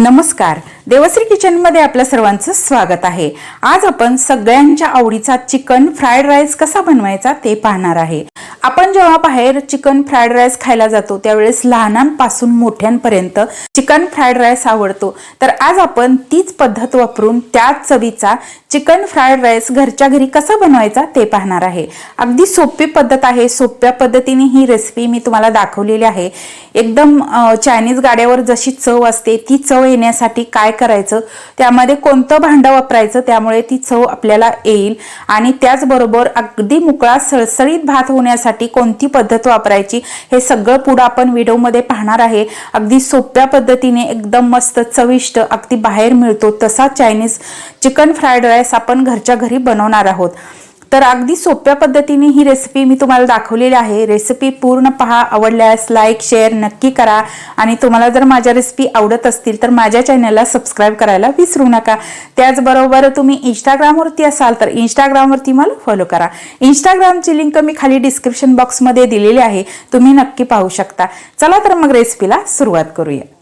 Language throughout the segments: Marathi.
नमस्कार. देवश्री किचनमध्ये आपल्या सर्वांचं स्वागत आहे. आज आपण सगळ्यांच्या आवडीचा चिकन फ्राईड राईस कसा बनवायचा ते पाहणार आहे. आपण जेव्हा बाहेर चिकन फ्राईड राईस खायला जातो त्यावेळेस लहानांपासून मोठ्यांपर्यंत चिकन फ्राईड राईस आवडतो. तर आज आपण तीच पद्धत वापरून त्याच चवीचा चिकन फ्राईड राईस घरच्या घरी कसा बनवायचा ते पाहणार आहे. अगदी सोपी पद्धत आहे. सोप्या पद्धतीने ही रेसिपी मी तुम्हाला दाखवलेली आहे. एकदम चायनीज गाड्यावर जशी चव असते ती चव येण्यासाठी काय करायचं त्यामध्ये कोणतं भांडं वापरायचं त्यामुळे ती चव आपल्याला येईल. आणि त्याचबरोबर अगदी मोकळा सळसळीत भात होण्यासाठी कोणती पद्धत वापरायची हे सगळं पुढं आपण व्हिडिओमध्ये पाहणार आहे. अगदी सोप्या पद्धतीने एकदम मस्त चविष्ट अगदी बाहेर मिळतो तसा चायनीज चिकन फ्राईड राईस आपण घरच्या घरी बनवणार आहोत. तर अगदी सोप्या पद्धतीने ही रेसिपी मी तुम्हाला दाखवलेली आहे. रेसिपी पूर्ण पहा आवडल्यास लाईक शेअर नक्की करा. आणि तुम्हाला जर माझ्या रेसिपी आवडत असतील तर माझ्या चॅनलला सबस्क्राईब करायला विसरू नका. त्याचबरोबर तुम्ही इंस्टाग्रामवरती असाल तर इंस्टाग्रामवरती मला फॉलो करा. इंस्टाग्रामची लिंक मी खाली डिस्क्रिप्शन बॉक्समध्ये दिलेली आहे. तुम्ही नक्की पाहू शकता. चला तर मग रेसिपीला सुरुवात करूया.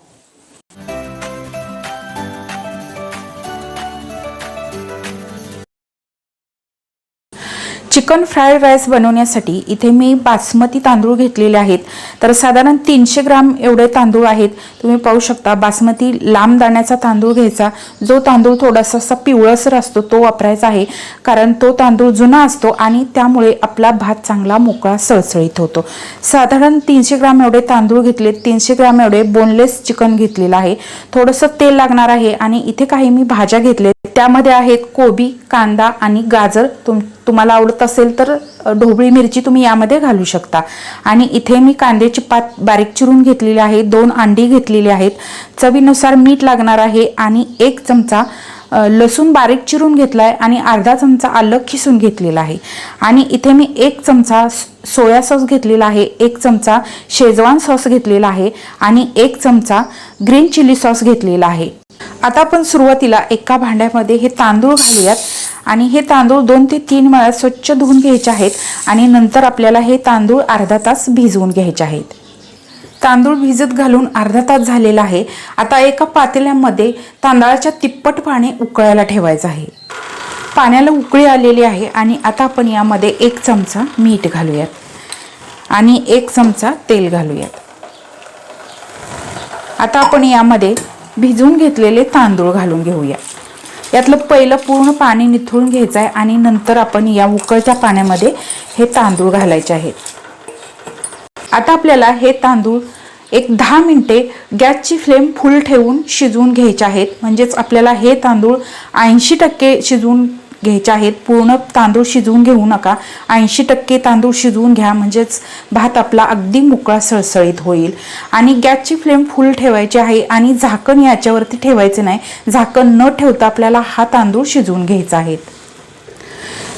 चिकन फ्राईड राईस बनवण्यासाठी इथे मी बासमती तांदूळ घेतलेले आहेत. तर साधारण तीनशे ग्राम एवढे तांदूळ आहेत. तुम्ही पाहू शकता बासमती लांब दाण्याचा तांदूळ घ्यायचा. जो तांदूळ थोडासा असा पिवळसर असतो तो वापरायचा आहे. कारण तो तांदूळ जुना असतो आणि त्यामुळे आपला भात चांगला मोकळा सळसळीत होतो. साधारण तीनशे ग्राम एवढे तांदूळ घेतले तीनशे ग्राम एवढे बोनलेस चिकन घेतलेलं आहे. थोडंसं तेल लागणार आहे आणि इथे काही मी भाज्या घेतले त्यामध्ये आहेत कोबी कांदा आणि गाजर. तुम तुम्हाला आवडत असेल तर ढोबळी मिरची तुम्ही यामध्ये घालू शकता. आणि इथे मी कांद्याची पात बारीक चिरून घेतलेली आहे दोन अंडी घेतलेली आहेत. चवीनुसार मीठ लागणार आहे आणि एक चमचा लसूण बारीक चिरून घेतला आहे आणि अर्धा चमचा आलं खिसून घेतलेला आहे. आणि इथे मी एक चमचा सोया सॉस घेतलेला आहे एक चमचा शेजवान सॉस घेतलेला आहे आणि एक चमचा ग्रीन चिली सॉस घेतलेला आहे. आता आपण सुरुवातीला एका भांड्यामध्ये हे तांदूळ घालूयात. आणि हे तांदूळ दोन ते तीन वेळा स्वच्छ धुवून घ्यायचे आहेत. आणि नंतर आपल्याला हे तांदूळ अर्धा तास भिजवून घ्यायचे आहेत. तांदूळ भिजत घालून अर्धा तास झालेला आहे. आता एका पातेल्यामध्ये तांदळाच्या तिप्पट पाणी उकळायला ठेवायचं आहे. पाण्याला उकळी आलेली आहे आणि आता आपण यामध्ये एक चमचा मीठ घालूयात. आणि एक चमचा तेल घालूयात. आता आपण यामध्ये भिजवून घेतलेले तांदूळ घालून घेऊया. यातलं पहिलं पूर्ण पाणी निथळून घ्यायचं आहे आणि नंतर आपण या उकळत्या पाण्यामध्ये हे तांदूळ घालायचे आहेत. आता आपल्याला हे तांदूळ एक दहा मिनटे गॅसची फ्लेम फुल ठेवून शिजवून घ्यायचे आहेत. म्हणजेच आपल्याला हे तांदूळ ऐंशी टक्के शिजवून घ्यायचे आहेत. पूर्ण तांदूळ शिजवून घेऊ नका. ऐंशी टक्के तांदूळ शिजवून घ्या. म्हणजेच भात आपला अगदी मोकळा सळसळीत होईल. आणि गॅसची फ्लेम फुल ठेवायची आहे आणि झाकण याच्यावरती ठेवायचे नाही. झाकण न ठेवता आपल्याला हा तांदूळ शिजवून घ्यायचा आहे.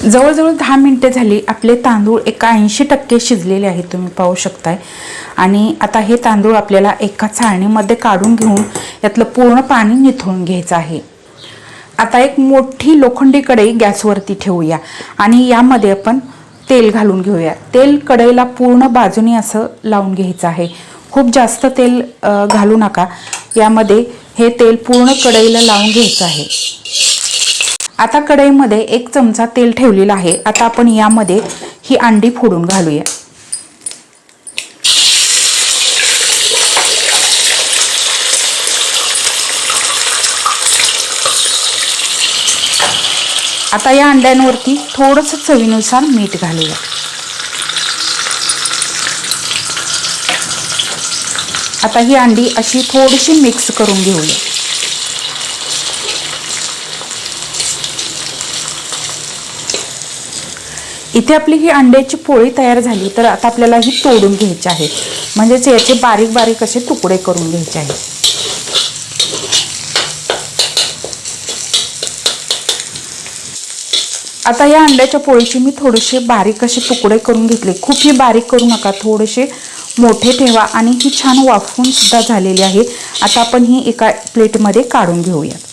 जवळजवळ दहा मिनटे झाली. आपले तांदूळ एका ऐंशी टक्के शिजलेले आहेत. तुम्ही पाहू शकताय. आणि आता हे तांदूळ आपल्याला एका चाळणीमध्ये काढून घेऊन यातलं पूर्ण पाणी निथळून घ्यायचं आहे. आता एक मोठी लोखंडी कढई गॅसवरती ठेवूया. आणि यामध्ये आपण तेल घालून घेऊया. तेल कढईला पूर्ण बाजूने असं लावून घ्यायचं आहे. खूप जास्त तेल घालू नका. यामध्ये हे तेल पूर्ण कढईला लावून घ्यायचं आहे. आता कढईमध्ये एक चमचा तेल ठेवलेला आहे. आता आपण यामध्ये ही अंडी फोडून घालूया. आता या अंड्यांवरती थोडंसं चवीनुसार मीठ घालूया. आता ही अंडी अशी थोडीशी मिक्स करून घेऊया. इथे आपली ही अंड्याची पोळी तयार झाली तर आता आपल्याला ही तोडून घ्यायची आहे. म्हणजेच याचे बारीक बारीक असे तुकडे करून घ्यायचे आहेत. आता या अंड्याच्या पोळीचे मी थोडेसे बारीक असे तुकडे करून घेतले. खूपही बारीक करू नका थोडेसे मोठे ठेवा आणि ही छान वाफवून सुद्धा झालेली आहे. आता आपण ही एका प्लेटमध्ये काढून घेऊयात.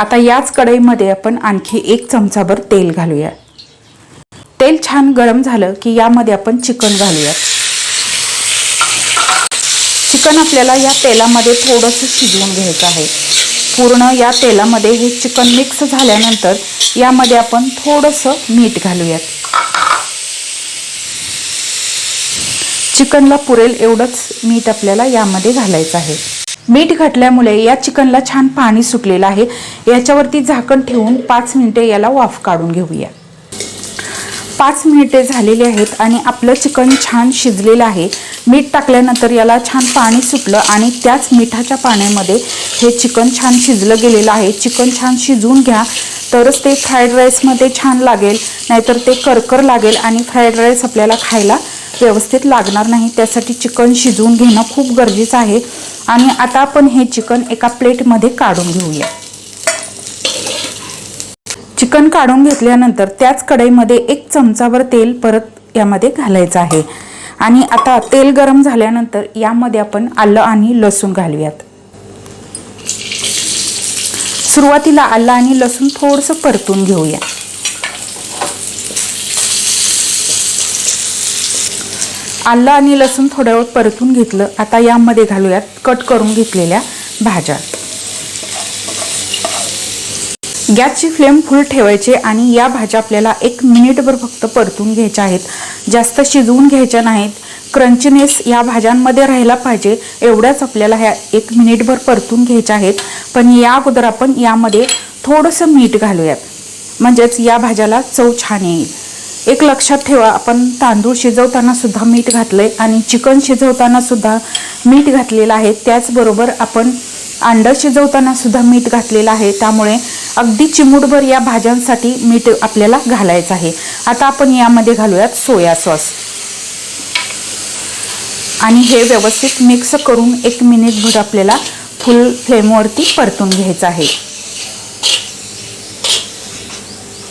आता याच कढईमध्ये आपण आणखी एक चमचाभर तेल घालूया तेल छान गरम झालं की यामध्ये आपण चिकन घालूयात. चिकन आपल्याला या तेलामध्ये थोडंसं शिजवून घ्यायचं आहे. पूर्ण या तेलामध्ये हे चिकन मिक्स झाल्यानंतर यामध्ये आपण थोडंसं मीठ घालूयात. चिकनला पुरेल एवढंच मीठ आपल्याला यामध्ये घालायचं आहे. मीठ घातल्यामुळे या चिकनला छान पाणी सुटलेलं आहे. याच्यावरती झाकण ठेवून पाच मिनिटे याला वाफ काढून घेऊया. पाच मिनिटे झालेली आहेत आणि आपलं चिकन छान शिजलेलं आहे. मीठ टाकल्यानंतर याला छान पाणी सुटलं आणि त्याच मिठाच्या पाण्यामध्ये हे चिकन छान शिजलं गेलेलं आहे. चिकन छान शिजवून घ्या तरच ते फ्राईड राईसमध्ये छान लागेल नाहीतर ते करकर लागेल आणि फ्राईड राईस आपल्याला खायला व्यवस्थित लागणार नाही. त्यासाठी चिकन शिजवून घेणं खूप गरजेचं आहे. आणि आता आपण हे चिकन एका प्लेटमध्ये काढून घेऊया. चिकन काढून घेतल्यानंतर त्याच कढईमध्ये एक चमचाभर तेल परत यामध्ये घालायचं आहे. आणि आता तेल गरम झाल्यानंतर यामध्ये आपण आलं आणि लसूण घालूयात. सुरुवातीला आलं आणि लसूण थोडंसं परतून घेऊया. आलं आणि लसूण थोड्या वेळ परतून घेतलं. आता यामध्ये घालूयात कट करून घेतलेल्या भाज्या. गॅसची फ्लेम फुल ठेवायची आणि या भाज्या आपल्याला एक मिनिटभर फक्त परतून घ्यायच्या आहेत. जास्त शिजवून घ्यायच्या नाहीत. क्रंचीनेस या भाज्यांमध्ये राहायला पाहिजे. एवढ्याच आपल्याला ह्या एक मिनिटभर परतून घ्यायच्या आहेत. पण या अगोदर आपण यामध्ये थोडंसं मीठ घालूयात. म्हणजेच या भाज्याला चव छान येईल. एक लक्षात ठेवा आपण तांदूळ शिजवताना सुद्धा मीठ घातलंय आणि चिकन शिजवताना सुद्धा मीठ घातलेलं आहे. त्याचबरोबर आपण अंडं शिजवताना सुद्धा मीठ घातलेलं आहे. त्यामुळे अगदी चिमूटभर या भाज्यांसाठी मीठ आपल्याला घालायचं आहे. आता आपण यामध्ये घालूयात सोया सॉस. आणि हे व्यवस्थित मिक्स करून एक मिनिटभर आपल्याला फुल फ्लेमवरती परतून घ्यायचं आहे.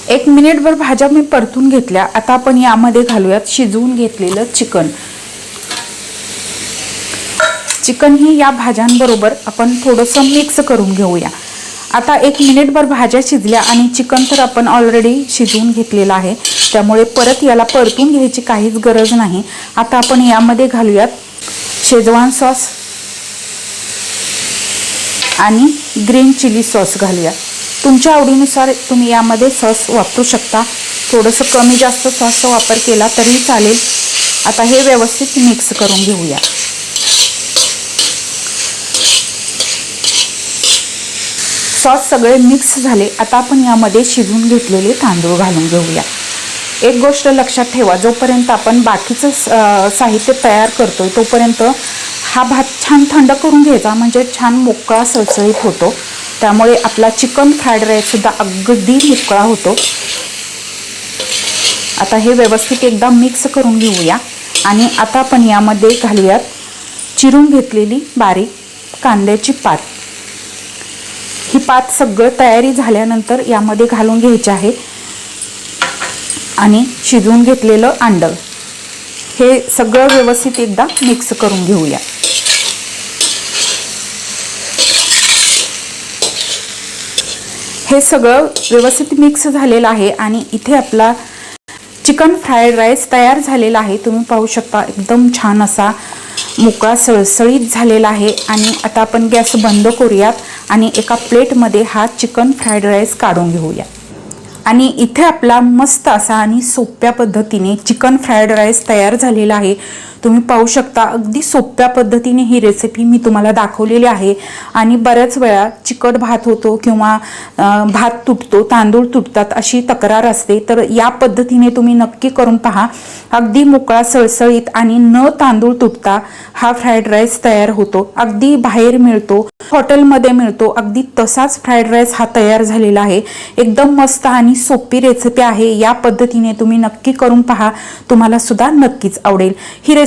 एक मिनिटभर भाज्या मी परतून घेतल्या. आता आपण यामध्ये घालूयात शिजवून घेतलेलं चिकन. चिकन ही या भाज्यांबरोबर आपण थोडंसं मिक्स करून घेऊया. आता एक मिनिटभर भाज्या शिजल्या आणि चिकन तर आपण ऑलरेडी शिजवून घेतलेलं आहे. त्यामुळे परत याला परतून घ्यायची काहीच गरज नाही. आता आपण यामध्ये घालूयात शेजवान सॉस आणि ग्रीन चिली सॉस घालूया तुमच्या आवडीनुसार तुम्ही यामध्ये सॉस वापरू शकता. थोडंसं कमी जास्त सॉसचा वापर केला तरी चालेल. आता हे व्यवस्थित मिक्स करून घेऊया. सॉस सगळे मिक्स झाले. आता आपण यामध्ये शिजून घेतलेले तांदूळ घालून घेऊया. एक गोष्ट लक्षात ठेवा जोपर्यंत आपण बाकीचं साहित्य तयार करतोय तोपर्यंत हा भात छान थंड करून घ्यायचा म्हणजे छान मोकळा सळसळीत होतो. त्यामुळे आपला चिकन फ्राईड राईससुद्धा अगदी मोकळा होतो. आता हे व्यवस्थित एकदा मिक्स करून घेऊया. आणि आता आपण यामध्ये घालूयात चिरून घेतलेली बारीक कांद्याची पात. ही पात सगळं तयारी झाल्यानंतर यामध्ये घालून घ्यायची आहे. आणि शिजवून घेतलेलं अंड हे सगळं व्यवस्थित एकदा मिक्स करून घेऊया. हे सगळं व्यवस्थित मिक्स झालेलं आहे आणि इथे आपला चिकन फ्राईड राईस तयार झालेला आहे. तुम्ही पाहू शकता एकदम छान असा मोकळा सळसळीत झालेला आहे आणि आता आपण गॅस बंद करूयात आणि एका प्लेटमध्ये हा चिकन फ्राईड राईस काढून घेऊया. आणि इथे आपला मस्त असा आणि सोप्या पद्धतीने चिकन फ्राईड राईस तयार झालेला आहे. तुम्ही पाहू शकता अगदी सोप्या पद्धतीने ही रेसिपी मी तुम्हाला दाखवलेली आहे. आणि बऱ्याच वेळा चिकट भात होतो किंवा भात तुटतो तांदूळ तुटतात अशी तक्रार असते. तर या पद्धतीने तुम्ही नक्की करून पहा. अगदी मोकळा सळसळीत आणि न तांदूळ तुटता हा फ्राईड राईस तयार होतो. अगदी बाहेर मिळतो हॉटेलमध्ये मिळतो. अगदी तसाच फ्राईड राईस हा तयार झालेला आहे. एकदम मस्त आणि सोपी रेसिपी आहे. या पद्धतीने तुम्ही नक्की करून पहा. तुम्हाला सुद्धा नक्कीच आवडेल. ही